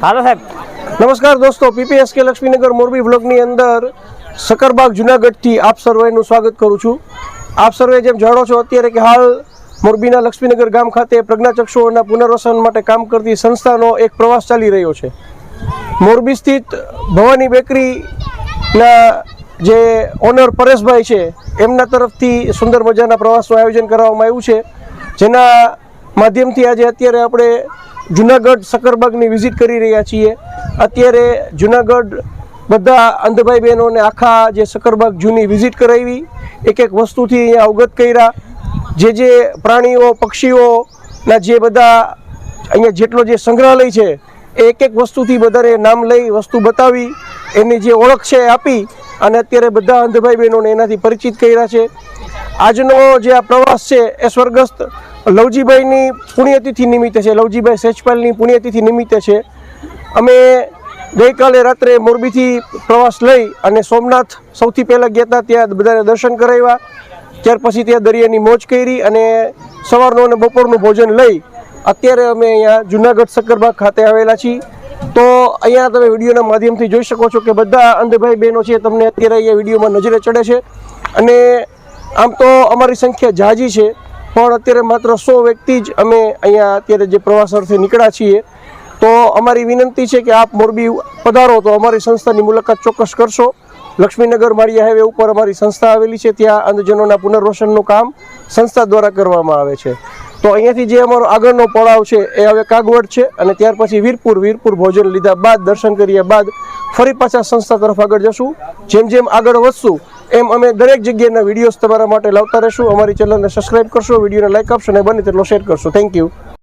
હાલો સાહેબ. નમસ્કાર દોસ્તો, પીપીએસકે લક્ષ્મીનગર મોરબી બ્લોકની અંદર સકરબાગ જુનાગઢથી આપ સર્વેનું સ્વાગત કરું છું. આપ સર્વે જેમ જાણો છો, અત્યારે કે હાલ મોરબીના લક્ષ્મીનગર ગામ ખાતે પ્રજ્ઞાચક્ષુઓના પુનર્વસન માટે કામ કરતી સંસ્થાનો એક પ્રવાસ ચાલી રહ્યો છે. મોરબી સ્થિત ભવાની બેકરીના જે ઓનર પરેશભાઈ છે, એમના તરફથી સુંદર મજાના પ્રવાસનું આયોજન કરવામાં આવ્યું છે. જેના માધ્યમથી આજે અત્યારે આપણે જુનાગઢ સકરબાગની વિઝિટ કરી રહ્યા છીએ. અત્યારે જુનાગઢ બધા અંધભાઈ બહેનોને આખા જે સકરબાગ જૂની વિઝિટ કરાવી, એક એક વસ્તુથી અહીંયા અવગત કર્યા. જે જે પ્રાણીઓ, પક્ષીઓના જે બધા અહીંયા જેટલો જે સંગ્રહાલય છે, એ એક એક વસ્તુથી બધાને નામ લઈ, વસ્તુ બતાવી, એની જે ઓળખ છે આપી અને અત્યારે બધા અંધભાઈ બહેનોને એનાથી પરિચિત કર્યા છે. આજનો જે આ પ્રવાસ છે, એ સ્વર્ગસ્થ લવજીભાઈની પુણ્યતિથિ નિમિત્તે છે. લવજીભાઈ સેજપાલની પુણ્યતિથિ નિમિત્તે છે. અમે ગઈકાલે રાત્રે મોરબીથી પ્રવાસ લઈ અને સોમનાથ સૌથી પહેલાં ગયા હતા. ત્યાં બધાને દર્શન કરાવ્યા. ત્યાર પછી ત્યાં દરિયાની મોજ કરી અને સવારનું અને બપોરનું ભોજન લઈ અત્યારે અમે અહીંયા જુનાગઢ સક્કરબાગ ખાતે આવેલા છીએ. તો અહીંયા તમે વિડીયોના માધ્યમથી જોઈ શકો છો કે બધા અંધભાઈ બહેનો છે તમને અત્યારે અહીંયા વિડીયોમાં નજરે ચડે છે. અને આમ તો અમારી સંખ્યા જાજી છે. પણ અત્યારે માત્ર સો વ્યક્તિ જ અમે અહીંયા અત્યારે જે પ્રવાસરથી નીકળ્યા છીએ. તો અમારી વિનંતી છે કે આપ મોરબી પધારો તો અમારી સંસ્થાની મુલાકાત ચોક્કસ કરશો. લક્ષ્મીનગર માળિયા હાઈવે ઉપર અમારી સંસ્થા આવેલી છે, ત્યાં અંધજનોના પુનર્વસનનું કામ સંસ્થા દ્વારા કરવામાં આવે છે. તો અહીંયાથી જે અમારો આગળનો પડાવ છે, એ હવે કાગવડ છે અને ત્યાર પછી વીરપુર વીરપુર ભોજન લીધા બાદ, દર્શન કર્યા બાદ ફરી પાછા સંસ્થા તરફ આગળ જશું. જેમ જેમ આગળ વધશું એમ અમે દરેક જગ્યાના વિડીયોઝ તમારા માટે લાવતા રહેશું. અમારી ચેનલને સબસ્ક્રાઇબ કરશો વિડીયોને લાઇક આપશો અને બને તેટલો શેર કરશો. Thank you